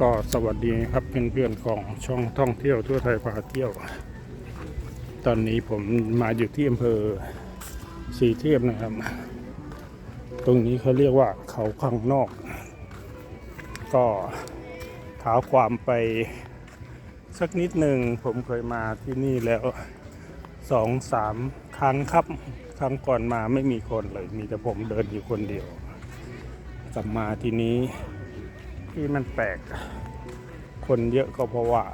ก็สวัสดีครับเพื่อนๆของช่องท่องเที่ยวทั่วไทยพาเที่ยว ตอนนี้ผมมาอยู่ที่อำเภอสีเทียบนะครับ ตรงนี้เขาเรียกว่าเขาพังนอก ก็ท้าความไปสักนิดหนึ่งผมเคยมาที่นี่แล้วสองสามครั้งครับครั้งก่อนมาไม่มีคนเลย มีแต่ผมเดินอยู่คนเดียว กลับมาที่นี้ ที่มันแปลก คนเยอะก็เพราะว่า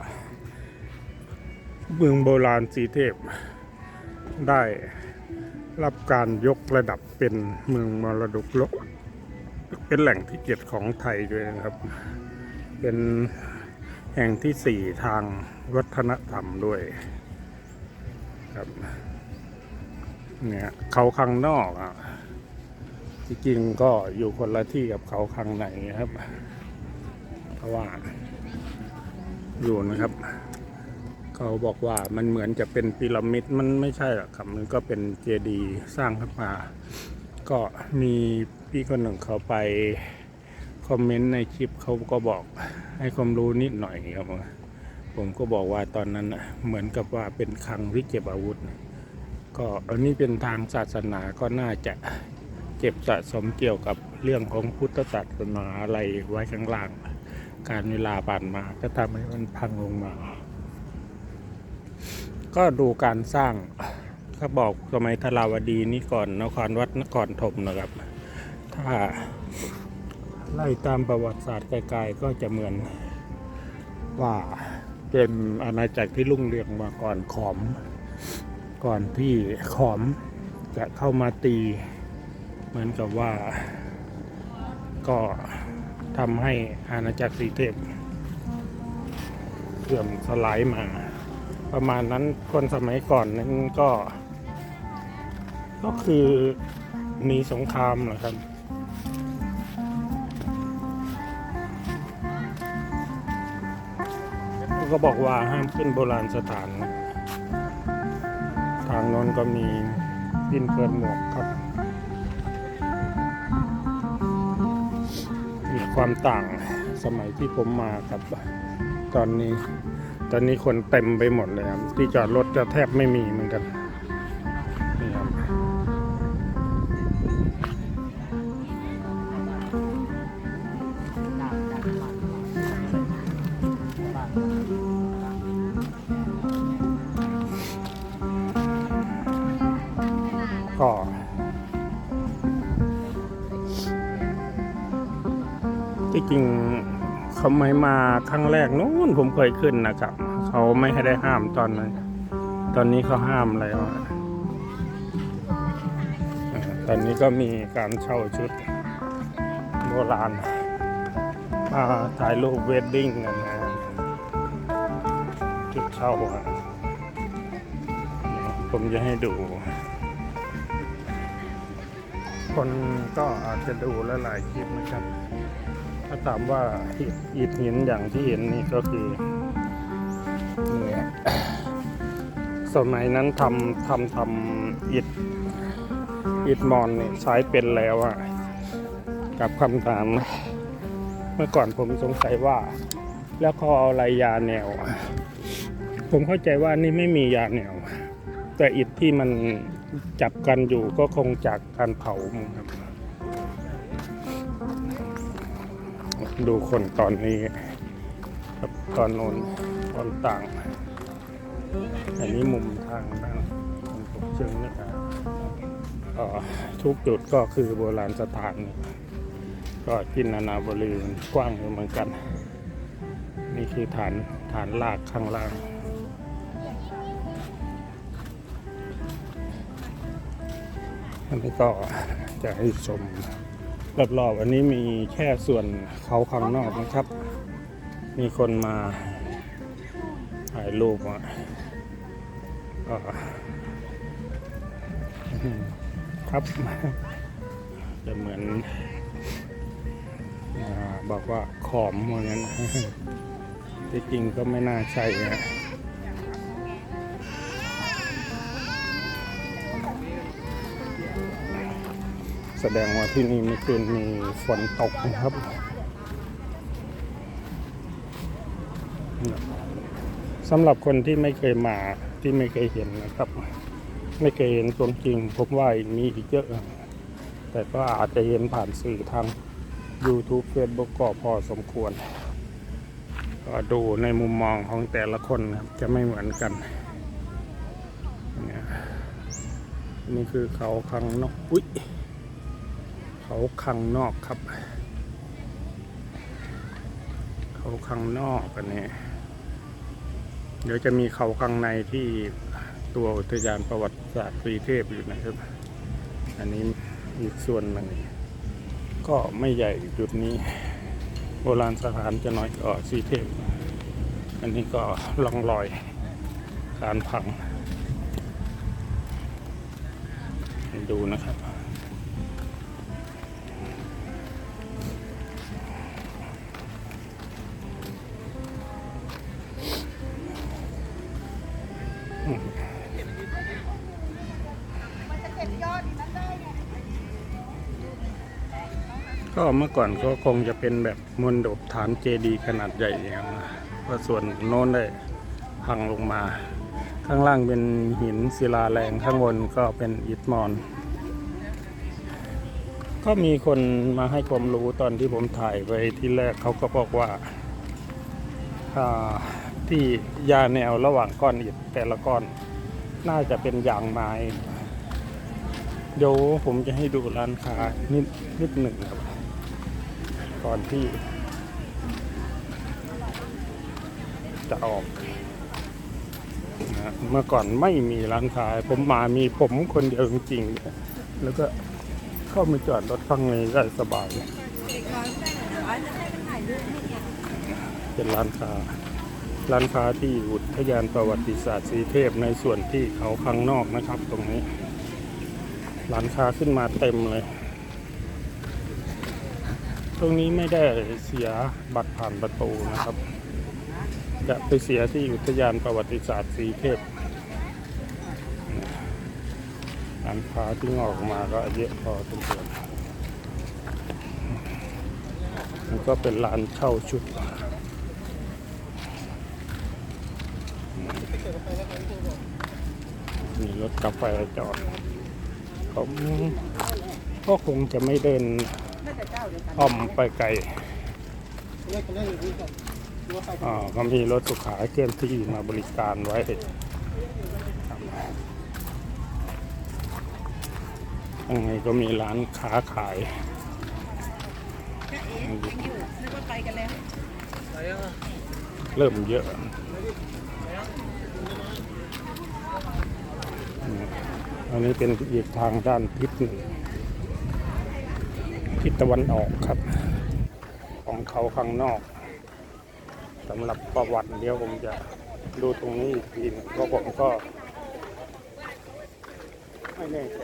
เมืองโบราณสีเทพ ได้รับการยกระดับเป็นเมืองมรดกโลก เป็นแหล่งที่เกียรติของไทยด้วยนะครับ เป็นแห่งที่สี่ทางวัฒนธรรมด้วยครับเนี่ยเขาข้างนอกอะที่จริงก็อยู่คนละที่กับเขาข้างในครับ เพราะว่าอยู่นะครับ เขาบอกว่ามันเหมือนจะเป็นพีระมิดมันไม่ใช่หรอกครับมันก็เป็นเจดีย์สร้างขึ้นมา ก็มีพี่คนหนึ่งเขาไปคอมเมนต์ในคลิปเขาก็บอกให้ความรู้นิดหน่อยครับผมก็บอกว่าตอนนั้นเหมือนกับว่าเป็นคลังที่เก็บอาวุธ ก็อันนี้เป็นทางศาสนาก็น่าจะเก็บสะสมเกี่ยวกับเรื่องของพุทธศาสนาอะไรไว้ข้างล่าง การเวลาผ่านมาก็ทำให้มันพังลงมา ก็ดูการสร้างเขาบอกสมัยทราวดีนี่ก่อนนครวัดนครธมนะครับ ถ้าไล่ตามประวัติศาสตร์ไกลๆก็จะเหมือนว่าเป็นอาณาจักรที่รุ่งเรืองมาก่อนขอม ก่อนที่ขอมจะเข้ามาตี เหมือนกับว่าก็ ทำให้อาณาจักรสีเทพเสื่อมสลายมา ประมาณนั้นคนสมัยก่อนนั้นก็ ก็คือมีสงครามเหรอครับก็บอกว่าห้ามขึ้นโบราณสถาน ทางนนก็มีดินเกินหมวกครับ ความต่างสมัยที่ผมมากับตอนนี้ ตอนนี้คนเต็มไปหมดเลยครับ ที่จอดรถจะแทบไม่มีเหมือนกัน ที่จริงเขาไม่มาครั้งแรกนู้นผมเคยขึ้นนะครับ เขาไม่ให้ได้ห้ามตอนนั้นตอนนี้เขาห้ามแล้วตอนนี้ก็มีการเช่าชุดโบราณมาถ่ายรูปเวดดิ้งกันนะชุดเช่าผมจะให้ดู คนก็อาจจะดูหลายๆคลิปนะครับ ถ้าถามว่าอิฐหินอย่างที่เห็นนี่ก็คือเนี่ยสมัยนั้นทำทำทำอิฐอิฐมอนเนี่ยใช้เป็นแล้วอะกับคำถาม เมื่อก่อนผมสงสัยว่า แล้วเขาเอาอะไรยาแนว ผมเข้าใจว่านี่ไม่มียาแนว แต่อิฐที่มันจับกันอยู่ก็คงจากการเผาครับ ดูคนตอนนี้กับตอนนนตอนต่าง อันนี้มุมทางด้านตรงเชิงนะครับทุกจุดก็คือโบราณสถาน ก็จินนานาบริเวณกว้างเหมือนกัน นี่คือฐานฐานลากข้างล่างอันนี้ก็จะให้ชม รอบๆอันนี้มีแค่ส่วนเขาข้างนอกนะครับ มีคนมาถ่ายรูปอะครับจะเหมือนอบอกว่าขอมเหมือนกันที่จริงก็ไม่น่าใช่นะ แสดงว่าที่นี่เมื่อคืนมีฝนตกนะครับ สำหรับคนที่ไม่เคยมาที่ไม่เคยเห็นนะครับ ไม่เคยเห็นตัวจริงผมว่ามีอีกเยอะ แต่ก็อาจจะเห็นผ่านสื่อทาง YouTube Facebook ก็พอสมควร ก็ดูในมุมมองของแต่ละคนครับจะไม่เหมือนกันนี่คือเขาคังนกอุ้ย เขาคังนอกครับ เขาคังนอกกันเนี่ยเดี๋ยวจะมีเขาคังในที่ตัวอุทยานประวัติศาสตร์กรีเทพอยู่นะครับ อันนี้อีกส่วนหนึ่งก็ไม่ใหญ่จุดนี้ โบราณสถานจะน้อยกว่าสีเทพ อันนี้ก็ลองรอยการพัง ดูนะครับ เมื่อก่อนก็คงจะเป็นแบบมนดบฐานเจดีขนาดใหญ่อย่างนั้นนะส่วนโน้นได้พังลงมา ข้างล่างเป็นหินศิลาแรงข้างบนก็เป็นอิฐมอน ก็มีคนมาให้ความรู้ตอนที่ผมถ่ายไปที่แรกเขาก็บอกว่าที่ยาแนวระหว่างก้อนอิฐแต่ละก้อนน่าจะเป็นอย่างไม้เดี๋ยวผมจะให้ดูร้านค้านิดนิดหนึ่งครับ ก่อนที่ จะออกนะเมื่อก่อนไม่มีร้านค้าผมมามีผมคนเดียวจริงๆแล้วก็เข้ามาจอดรถฟังในได้สบายเด็กน้อยได้หรอกจะให้มันถ่ายเป็นร้านค้าร้านค้าที่อุทยานประวัติศาสตร์สีเทพในส่วนที่เขาข้างนอกนะครับ ตรงนี้ ร้านค้าขึ้นมาเต็มเลย ตรงนี้ไม่ได้เสียบัตรผ่านประตูนะครับ จะไปเสียที่อุทยานประวัติศาสตร์สีเทพร้านค้าที่งอออกมาก็เยอะพอสมควรมันก็เป็นร้านเช่าชุดมีรถกาแฟจอดผมก็คงจะไม่เดิน อ้อมไปไกลอ่าก็มีรถสุขาเคลื่อนที่มาบริการไว้ข้างในก็มีร้านค้าขายยังอยู่นึกว่าไปกันแล้วเริ่มเยอะอืมอันนี้เป็นอีกทางด้านทิศหนึ่ง ทิศตะวันออกครับ ของเขาข้างนอกสำหรับประวัติเดี๋ยวผมจะดูตรงนี้อีกทีนึงเพราะผมก็ ไม่แน่ใจ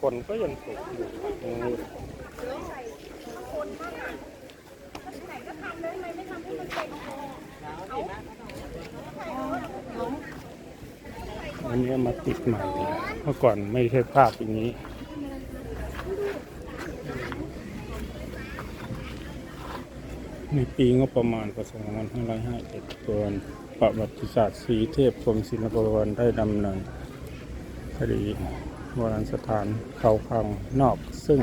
คนก็ยังตกอยู่ตรงนี้อันนี้มาติดใหม่เมื่อก่อนไม่ใช่ภาพอย่างนี้ ในปีงบประมาณพศ2551ตัวประวัติศาสตร์สีเทพกรมศิลปากรได้ดำเนินคดีโบราณสถานเขาคังนอก ซึ่ง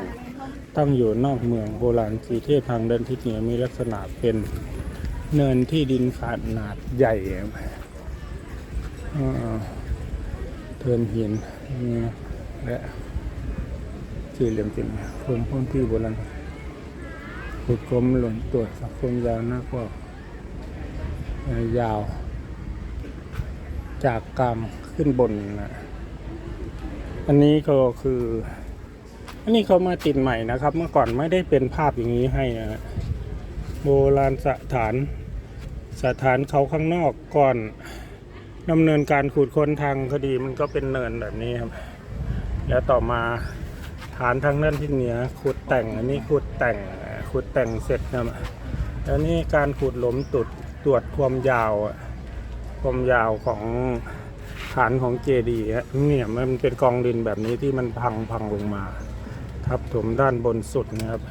ตั้งอยู่นอกเมืองโบราณสีเทพทางด้านทิศเหนือมีลักษณะเป็นเนินที่ดินขนาดใหญ่เทินหินและสี่เหลี่ยมเป็นโครงพื้นที่โบราณ ขุดกลมหล่นตรวจสักคนยาวน้ากว่ายาว จากกลางขึ้นบนนะอันนี้ก็คือ อันนี้เขามาติดใหม่นะครับ เมื่อก่อนไม่ได้เป็นภาพอย่างนี้ให้นะโบราณสถานสถานเขาข้างนอกก่อนดำเนินการขุดค้นทางคดีมันก็เป็นเนินแบบนี้ครับ แล้วต่อมาฐานทางด้านที่เหนือขุดแต่งอันนี้ขุดแต่ง ขุดแต่งเสร็จนะแล้วนี่การขุดหล้มตุดตรวจความยาวความยาวของฐานของเจดีย์ฮะเนี่ยมันเป็นกองดินแบบนี้ที่มันพังพังลงมาทับถมด้านบนสุดนะครับ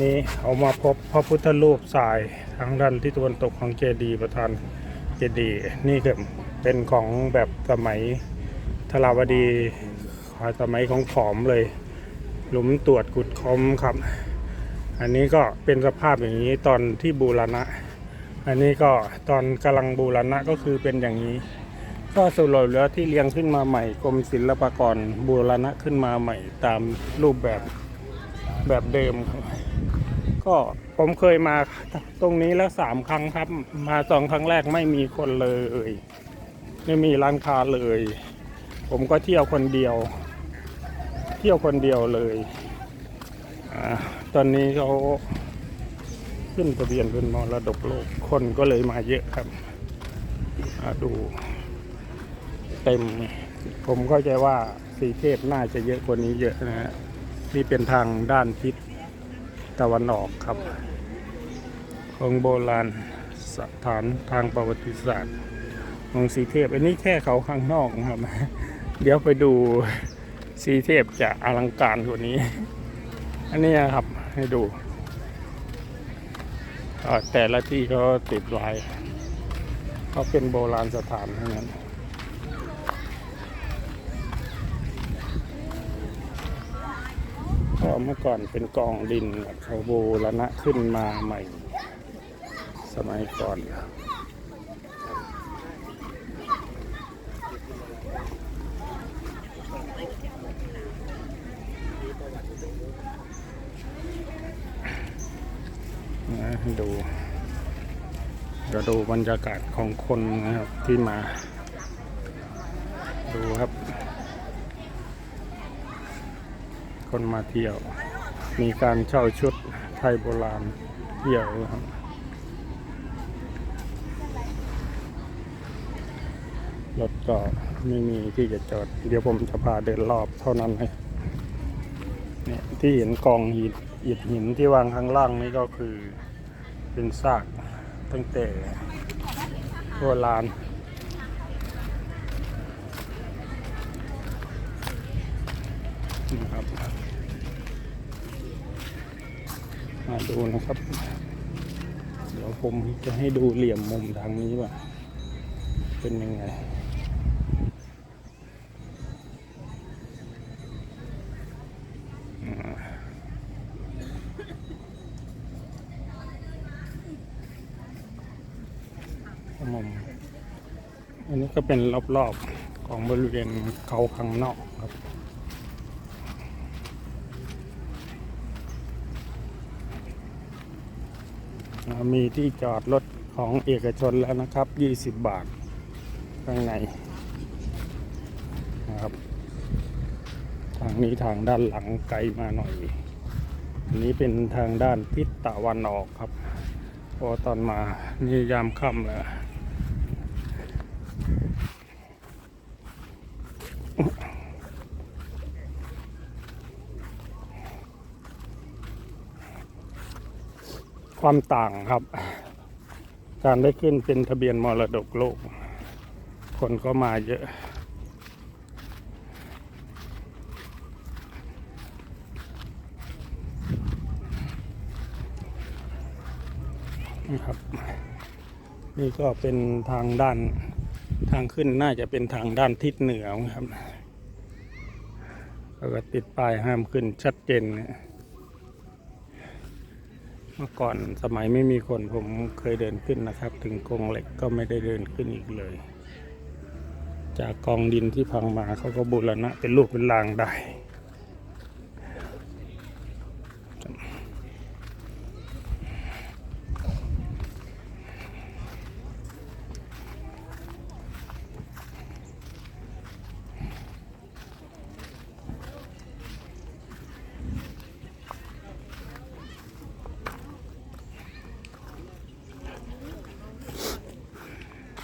นี่เอามาพบพระพุทธรูปทรายทางด้านที่ตะวันตกของเจดีย์ประธานเจดีย์นี่คือเป็นของแบบสมัยธราวดีสมัยของขอมเลย หลุมตรวจกุดคอมครับ อันนี้ก็เป็นสภาพอย่างนี้ตอนที่บูรณะ อันนี้ก็ตอนกำลังบูรณะก็คือเป็นอย่างนี้ ก็สรุปแล้วที่เรียงขึ้นมาใหม่กรมศิลปากรบูรณะขึ้นมาใหม่ตามรูปแบบแบบเดิมครับก็ผมเคยมาตรงนี้แล้วสามครั้งครับ มาสองครั้งแรกไม่มีคนเลยไม่มีร้านค้าเลย ผมก็เที่ยวคนเดียว เที่ยวคนเดียวเลยอา ตอนนี้เขาขึ้นทะเบียนเป็นมรดกโลกคนก็เลยมาเยอะครับดูเต็ม ผมเข้าใจว่าสีเทพน่าจะเยอะกว่านี้เยอะนะฮะนี่เป็นทางด้านทิศตะวันออกครับ ของโบราณสถานทางประวัติศาสตร์ของสีเทพ อันนี้แค่เขาข้างนอกครับ เดี๋ยวไปดูสีเทพจะอลังการกว่านี้ อันนี้ครับ ให้ดู แต่ละที่เขาติดลายเขาเป็นโบราณสถานทั้งนั้นก็เมื่อก่อนเป็นกองดินเขาโบราณะขึ้นมาใหม่ สมัยก่อน นะให้ ดูเดี๋ยวดูบรรยากาศของคนนะครับที่มา ดูครับ คนมาเที่ยว มีการเช่าชุดไทยโบราณเที่ยวครับรถก็ไม่มีที่จะจอด เดี๋ยวผมจะพาเดินรอบเท่านั้นเลยเนี่ยที่เห็นกองหินอิฐหินที่วางข้างล่างนี่ก็คือ เป็นซากตั้งแต่โบราณนะครับ มาดูนะครับ เดี๋ยวผมจะให้ดูเหลี่ยมมุมทางนี้ว่า เป็นยังไง อ่ามุมอันนี้ ก็เป็นรอบๆของบริเวณเขาข้างนอกครับมีที่จอดรถของเอกชนแล้วนะครับ 20 บาท ข้างในนะครับ ทางนี้ทางด้านหลังไกลมาหน่อย อันนี้เป็นทางด้านทิศตะวันออกครับ พอตอนมานี่ยามค่ำแล้ว ความต่างครับ การได้ขึ้นเป็นทะเบียนมรดกโลก คนก็มาเยอะ นะครับ นี่ก็เป็นทางด้านทางขึ้นน่าจะเป็นทางด้านทิศเหนือครับแล้วก็ติดป้ายห้ามขึ้นชัดเจนนะ เมื่อก่อนสมัยไม่มีคนผมเคยเดินขึ้นนะครับ ถึงกองเหล็กก็ไม่ได้เดินขึ้นอีกเลย จากกองดินที่พังมาเขาก็บูรณะเป็นรูปเป็นรางได้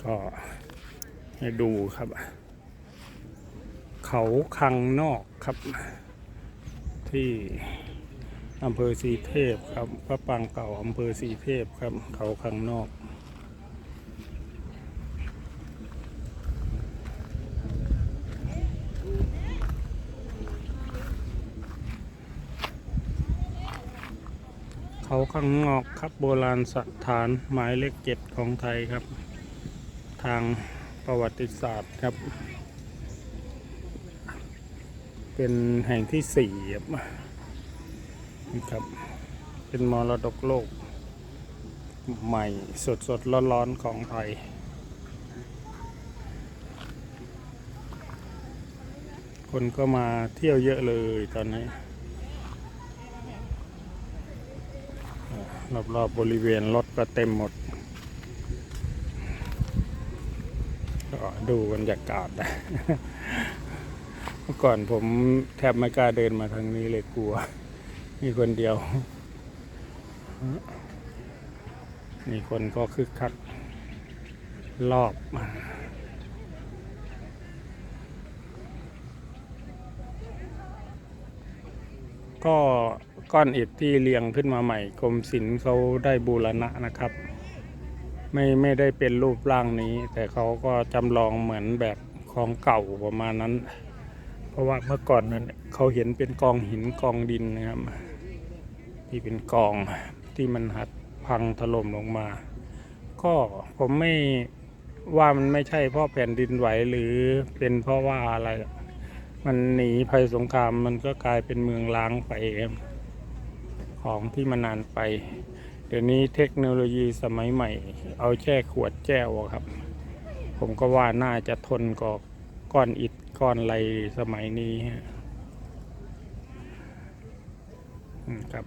ก็ ให้ดูครับ เขาคังนอกครับ ที่อำเภอสีเทพครับพระปางเก่าอำเภอสีเทพครับ เขาคังนอกเขาข้างนอกครับโบราณสถานหมายเลขเจ็ดของไทยครับ ทาง ประวัติศาสตร์ครับ เป็นแห่งที่สี่ครับนี่ครับ เป็นมรดกโลก ใหม่สดสดร้อนร้อนๆของไทยคนก็มาเที่ยวเยอะเลยตอนนี้ รอบๆบบริเวณรถก็เต็มหมด ก็ดูบรรยากาศนะเมื่อก่อนผมแทบไม่กล้าเดินมาทางนี้เลยกลัว มีคนเดียว มีคนก็คึกคักรอบก็ก้อนอิฐที่เรียงขึ้นมาใหม่กรมศิลป์เขาได้บูรณะนะครับ ไม่ไม่ได้เป็นรูปร่างนี้ แต่เขาก็จำลองเหมือนแบบของเก่าประมาณนั้น เพราะว่าเมื่อก่อนนั้นเขาเห็นเป็นกองหินกองดินนะครับ ที่เป็นกองที่มันหัดพังถล่มลงมา ก็ผมไม่ว่ามันไม่ใช่เพราะแผ่นดินไหวหรือเป็นเพราะว่าอะไร มันหนีภัยสงครามมันก็กลายเป็นเมืองล้างไปของที่มันนานไป ดี๋ยวนี้เทคโนโลยีสมัยใหม่ เอาแช่ขวดแก้วอครับ ผมก็ว่าน่าจะทนกว่าก้อนอิฐก้อนไรสมัยนี้ฮะครับ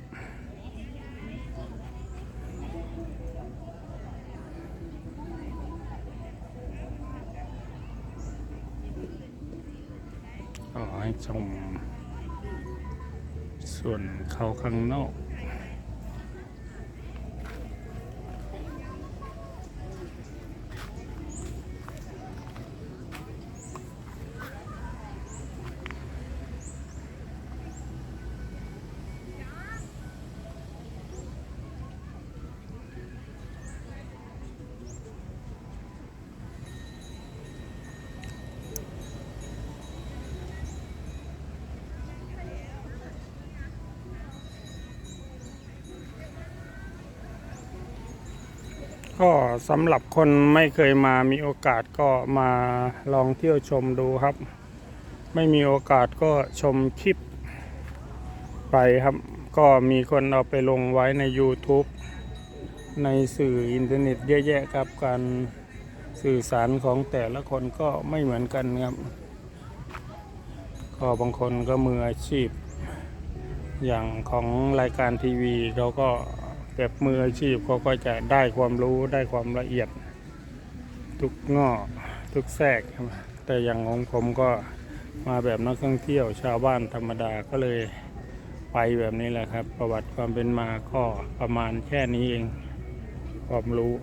ก็ให้ชมส่วนเขาข้างนอก ก็สำหรับคนไม่เคยมามีโอกาสก็มาลองเที่ยวชมดูครับ ไม่มีโอกาสก็ชมคลิปไปครับ ก็มีคนเอาไปลงไว้ใน YouTube ในสื่ออินเทอร์เน็ตเยอะแยะครับ การสื่อสารของแต่ละคนก็ไม่เหมือนกันครับก็บางคนก็มืออาชีพ อย่างของรายการทีวีเขาก็ แบบมืออาชีพเขาก็จะได้ความรู้ได้ความละเอียด ทุกงอทุกแทรกแต่อย่างของผมก็มาแบบนักท่องเที่ยวชาวบ้านธรรมดาก็เลยไปแบบนี้แหละครับ ประวัติความเป็นมาก็ประมาณแค่นี้เองความรู้